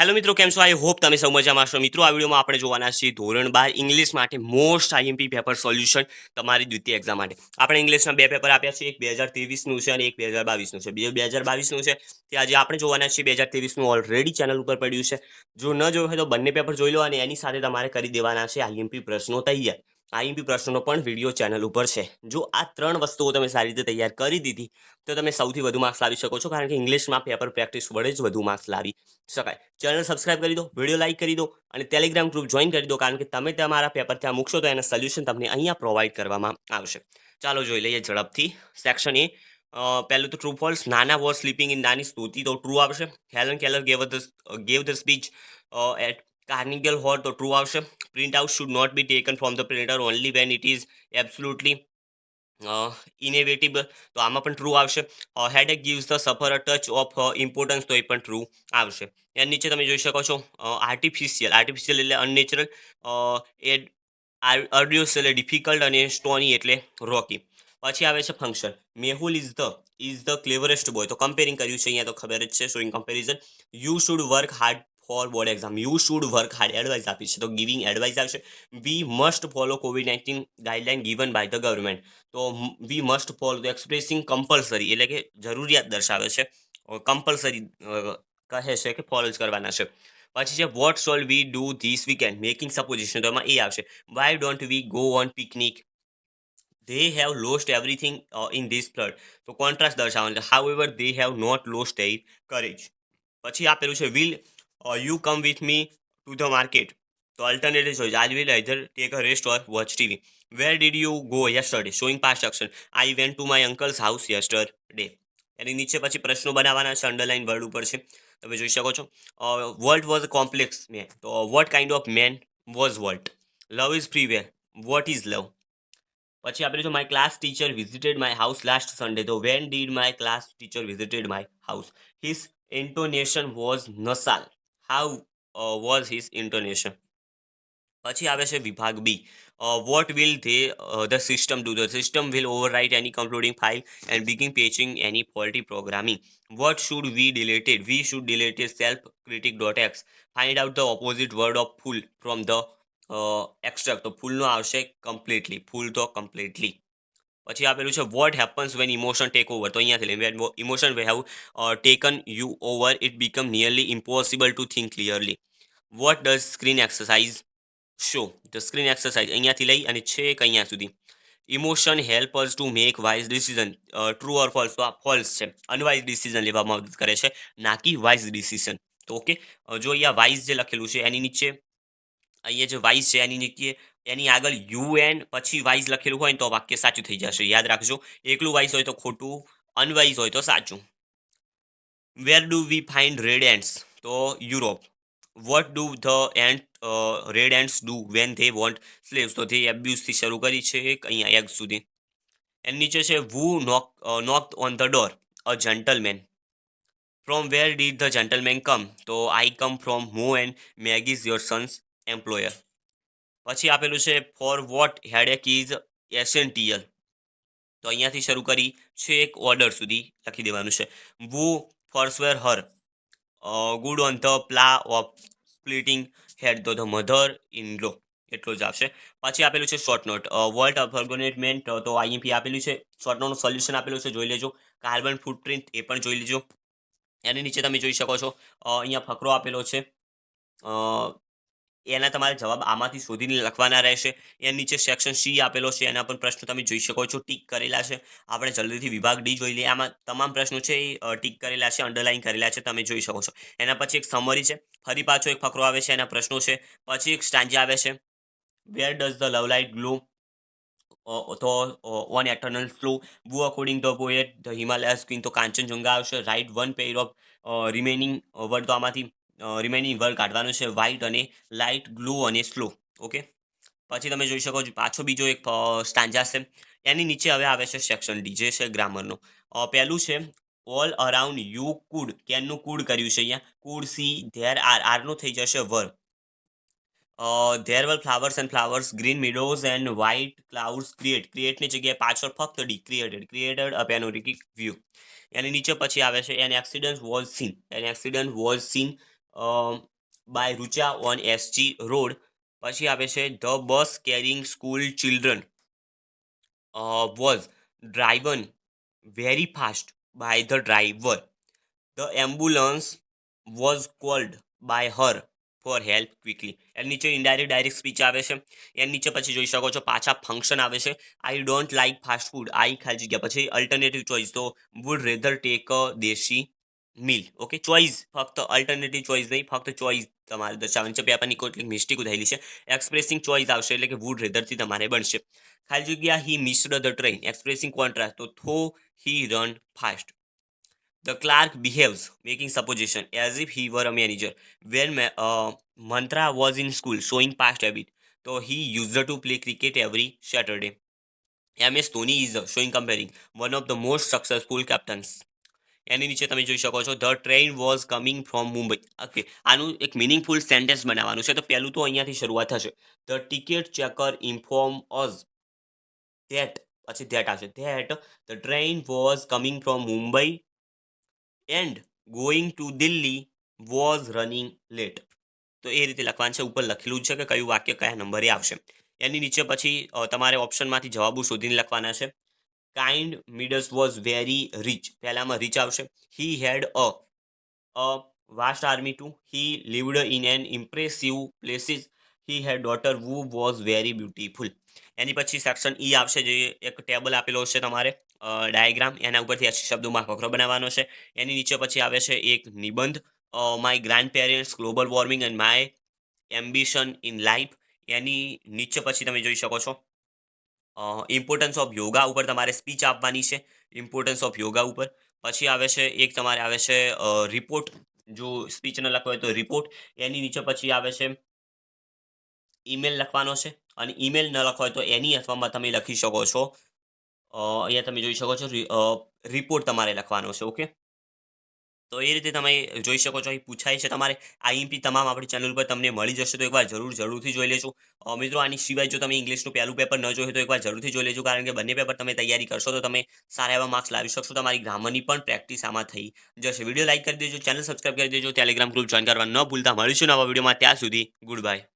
Hello મિત્રો, કેમ છો? આઈ હોપ તમે સૌ મજામાં છો મિત્રો, આ વિડીયોમાં આપણે જોવાના છીએ ધોરણ બાર ઇંગ્લિશ માટે મોસ્ટ આઈએમપી પેપર સોલ્યુશન તમારી દ્વિતીય એક્ઝામ માટે. આપણે ઇંગ્લિશના બે પેપર આપ્યા છે, એક બે હજાર ત્રેવીસનું છે અને એક બે હજાર બાવીસનું છે. બે હજાર બાવીસનું છે. તે આજે આપણે જોવાના છીએ. બે હજાર ત્રેવીસનું ઓલરેડી ચેનલ ઉપર પડ્યું છે. જો ન જોયું હોય તો બંને પેપર જોઈ લો અને એની સાથે તમારે કરી દેવાના છે આઈએમપી પ્રશ્નો તૈયાર. આઈએમપી પ્રશ્નોનો પણ વીડિયો ચેનલ ઉપર છે. જો આ ત્રણ વસ્તુઓ તમે સારી રીતે તૈયાર કરી દીધી, તો તમે સૌથી વધુ માર્ક્સ લાવી શકો છો, કારણ કે ઇંગ્લિશમાં પેપર પ્રેક્ટિસ વડે જ વધુ માર્ક્સ લાવી શકાય. ચેનલ સબસ્ક્રાઇબ કરી દો, વીડિયો લાઇક કરી દો, અને ટેલિગ્રામ ગ્રુપ જોઈન કરી દો, કારણ કે તમે તમારા પેપર ત્યાં મૂકશો, તો એના સોલ્યુશન તમને અહીંયા પ્રોવાઈડ કરવામાં આવશે. ચાલો જોઈ લઈએ ઝડપથી. સેક્શન એ પહેલું તો ટ્રુ ફોલ્સ નાના વોર સ્લીપિંગ ઇન નાની સ્તુતિ, તો ટ્રુ આવશે. Helen Keller gave the gave the speech at Carnegie hall તો ટ્રુ આવશે print out should not be taken from the printer only when it is absolutely inevitable તો આમાં પણ ટ્રુ આવશે headache gives the suffer a touch of importance તો એ પણ true આવશે એની નીચે તમે જોઈ શકો છો આર્ટિફિશિયલ આર્ટિફિશિયલ એટલે અનનેચરલ એ આર્ડિયોસ એટલે ડિફિકલ્ટ અને સ્ટોની એટલે રોકી પછી આવે છે function Mehul is the is the cleverest boy તો કમ્પેરિંગ કર્યું છે અહીંયા તો ખબર જ છે so in comparison you should work hard for board exam you should work hard advice આપી છે તો ગિવિંગ એડવાઇસ આવશે. We must follow covid nineteen guideline given by the government તો વી મસ્ટ ફોલો તો એક્સપ્રેસિંગ કમ્પલસરી એટલે કે જરૂરિયાત દર્શાવે છે. કમ્પલસરી કહે છે કે ફોલો જ કરવાના છે. પછી છે what shall we do this weekend making supposition તો એમાં એ આવશે. Why don't we go on picnic they have lost everything uh, in this તો કોન્ટ્રાસ્ટ દર્શાવવાનું છે. However they have not lost their courage પછી આપેલું છે will you come with me to the market તો alternative choice I will either take a rest or watch TV where did you go yesterday showing past action I went to my uncle's house yesterday એની નીચે પછી પ્રશ્નો બનાવવાના છે underline word ઉપર છે. તમે જોઈ શકો છો. વર્લ્ડ વોઝ કોમ્પ્લેક્સ મેન તો what kind of man was world love is free where what is love પછી આપણે જો my class teacher visited my house last Sunday તો when did my class teacher visited my house his intonation was nasal how was his intonation પછી આવે છે વિભાગ B what will they the system do the system will overwrite any conflicting file and bugging patching any faulty programming what should we deleted we should deleted self critic dot X find out the opposite word of full from the extra તો ફૂલનો આવશે completely ફૂલ તો completely પછી આપેલું છે what happens when emotion take over તો અહીંયાથી લઈને when emotion we have taken you over it become nearly impossible to think clearly what does screen exercise show the screen exercise અહીંયાથી લઈ અને છેક અહીંયા સુધી. Emotion help us to make wise decision true or false false છે. Unwise decision લેવામાં મદદ કરે છે. ના કે વાઇઝ ડિસિઝન તો ઓકે જો અહીંયા વાઇઝ જે લખેલું છે, એની નીચે અહીંયા જે વાઇઝ છે, એની નીચે, એની આગળ યુ એન પછી વાઇઝ લખેલું હોય તો વાક્ય સાચું થઈ જશે. યાદ રાખજો, એકલું વાઇઝ હોય તો ખોટું અનવાઇઝ હોય તો સાચું. Where do we find red ants તો Europe. What do the ant red ants do when they want slaves તો તે એબ્યુઝથી શરૂ કરી છે એક અહીંયા એગ સુધી. એની નીચે છે who knock knock on the door a gentleman from where did the gentleman come તો I come from Mo and Maggie's your son's employer પછી આપેલું છે for what headache is essential તો અહીંયાથી શરૂ કરી છે એક ઓર્ડર સુધી લખી દેવાનું છે. Who forswear her good on the plea of splitting head તો ધ મધર ઇન લો એટલો જ આવશે. પછી આપેલું છે શોર્ટ નોટ વર્લ્ડ ફર્ગોનેટમેન્ટ તો આઈએમપી આપેલું છે શોર્ટ નોટનું સોલ્યુશન આપેલું છે, જોઈ લેજો. કાર્બન ફૂટપ્રિન્ટ એ પણ જોઈ લેજો. એની નીચે તમે જોઈ શકો છો અહીંયા ફકરો આપેલો છે એના તમારે જવાબ આમાંથી શોધીને લખવાના રહેશે. એના નીચે સેક્શન સી આપેલો છે, એના પર પ્રશ્નો તમે જોઈ શકો છો. ટીક કરેલા છે. આપણે જલ્દીથી વિભાગ ડી જોઈ લઈએ. આમાં તમામ પ્રશ્નો છે એ ટીક કરેલા છે અંડરલાઇન કરેલા છે, તમે જોઈ શકો છો. એના પછી એક સમરી છે. ફરી પાછો એક ફકરો આવે છે, એના પ્રશ્નો છે. પછી એક સ્ટાન્જા આવે છે. Where does the love light glow તો on eternal flow who according the poet the Himalaya screen તો કાંચનજંગા આવશે. Write one pair of remaining word તો આમાંથી રિમેનિંગ વર્ડ કાઢવાનું છે વ્હાઇટ અને લાઇટ ગ્લો અને સ્લો ઓકે પછી તમે જોઈ શકો છો, પાછો બીજો એક સ્ટાન્જા છે એની નીચે હવે આવે છે સેક્શન ડી જે છે ગ્રામરનો પહેલું છે ઓલ અરાઉન્ડ યુ કુડ કેનનું કુડ કર્યું છે અહીંયા. કુડ સી ધેર આર આરનું થઈ જશે were there were flowers and flowers green meadows and white clouds create ક્રિએટની જગ્યાએ પાછળ ફક્ત D created created a panoramic view એની નીચે પછી આવે છે an accident was seen an accident was seen by Rucha on SG road. પછી આવે છે the bus carrying school children. Was driven very fast by the driver the ambulance was called by her for help quickly. એની નીચે indirect direct speech આવે છે. એની નીચે પછી જોઈ શકો છો પાછા ફંક્શન આવે છે. I don't like fast food I ખાલી જગ્યા. પછી અલ્ટરનેટિવ ચોઇસ તો would rather take desi meal okay choice ફક્ત અલ્ટરનેટિવ ચોઇસ નહીં ફક્ત ચોઇસ તમારે દર્શાવવાની છે પેપરની કેટલીક મિસ્ટેક થયેલી છે એક્સપ્રેસિંગ ચોઇસ આવશે એટલે કે વુડ રેધરથી તમારે બનશે ખાલી જગ્યા he missed the train expressing contrast તો though he run fast behaves, making supposition as if he were a manager. When Ma- uh, Mantra was in school, showing past habit, so he used to play cricket every Saturday. MS Dhoni is uh, showing comparing one of the most successful captains. એની નીચે તમે જોઈ શકો છો the train was coming from Mumbai okay આનું એક meaningful sentence બનાવવાનું છે. તો પહેલું તો અહીંયાથી શરૂઆત થશે. The ticket checker inform us that પછી ધેટ આવશે. That the train was coming from Mumbai and going to Delhi was running late તો એ રીતે લખવાનું છે. ઉપર લખેલું છે કે કયું વાક્ય કયા નંબરે આવશે. એની નીચે પછી તમારે ઓપ્શનમાંથી જવાબો શોધીને લખવાના છે. King Midas was very rich પહેલામાં રીચ આવશે. He had a a vast army too he lived in an impressive places he had daughter who was very beautiful એની પછી સેક્શન ઈ આવશે, જે એક ટેબલ આપેલો છે તમારે ડાયાગ્રામ એના ઉપરથી આ શબ્દોમાં ફકરો બનાવવાનો છે. એની નીચે પછી આવે છે એક નિબંધ. My grandparents global warming and my ambition in life એની નીચે પછી તમે જોઈ શકો છો. ઇમ્પોર્ટન્સ ઓફ યોગા ઉપર તમારે સ્પીચ આપવાની છે. ઇમ્પોર્ટન્સ ઓફ યોગા ઉપર. પછી આવે છે, એક તમારે આવે છે રિપોર્ટ જો સ્પીચ ન લખવો હોય તો રિપોર્ટ એની નીચે પછી આવે છે ઈમેલ લખવાનો છે. અને ઈમેલ ન લખવો હોય તો એની અથવામાં તમે લખી શકો છો. અહીંયા તમે જોઈ શકો છો રિપોર્ટ તમારે લખવાનો છે ઓકે તો એ રીતે તમે જોઈ શકો છો. અહીં પૂછાય છે તમારે આઈએમપી તમામ આપણી ચેનલ પર તમને મળી જશે, તો એકવાર જરૂર જરૂરથી જોઈ લેજો. મિત્રો, આની સિવાય જો તમે ઇંગ્લિશનું પહેલું પેપર ન જોયું તો એકવાર જરૂરથી જોઈ લેજો, કારણ કે બંને પેપર તમે તૈયારી કરશો તો તમે સારા એવા માર્ક્સ લાવી શકશો. તમારી ગ્રામરની પણ પ્રેક્ટિસ આમાં થઈ જશે. વીડિયો લાઇક કરી દેજો, ચેનલ સબસ્ક્રાઈબ કરી દેજો ટેલિગ્રામ ગ્રુપ જોઈન કરવા ન ભૂલતા. મળીશું નવા વિડીયોમાં. ત્યાં સુધી, ગુડ બાય.